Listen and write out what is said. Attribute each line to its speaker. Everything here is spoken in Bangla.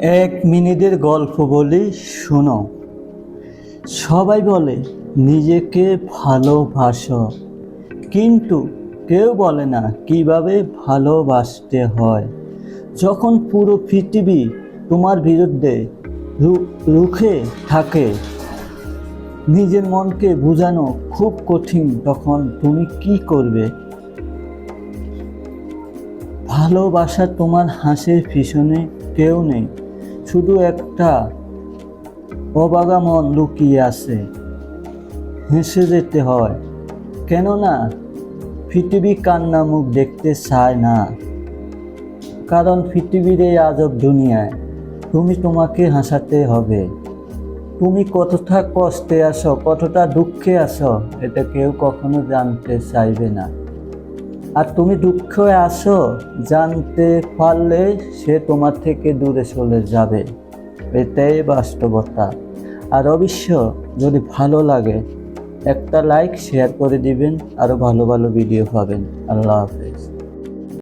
Speaker 1: এক মিনিটের গল্প বলি, শোনো। সবাই বলে, নিজেকে ভালোবাসো। কিন্তু কেউ বলে না, কীভাবে ভালোবাসতে হয়? যখন পুরো পৃথিবী তোমার বিরুদ্ধে রুখে থাকে, নিজের মনকে বোঝানো খুব কঠিন, তখন তুমি কি করবে? ভালোবাসা তোমার হাসির পিছনে কেউ নেই। শুধু একটা অবাগা মন লুকিয়ে আছে। হেসে যেতে হয়। কেননা, পৃথিবী কান্না মুখ দেখতে চায় না। কারণ পৃথিবীর এই আজব দুনিয়ায় তুমি তোমাকে হাসাতে হবে। তুমি কতটা কষ্টে আসো কতটা দুঃখে আসো এটা কেউ কখনো জানতে চাইবে না। আর তুমি দুঃখে আসো জানতে পারলে সে তোমার থেকে দূরে চলে যাবে। এটাই বাস্তবতা। আর অবশ্য যদি ভালো লাগে, একটা লাইক শেয়ার করে দিবেন আরও ভালো ভালো ভিডিও পাবেন। আল্লাহ হাফেজ।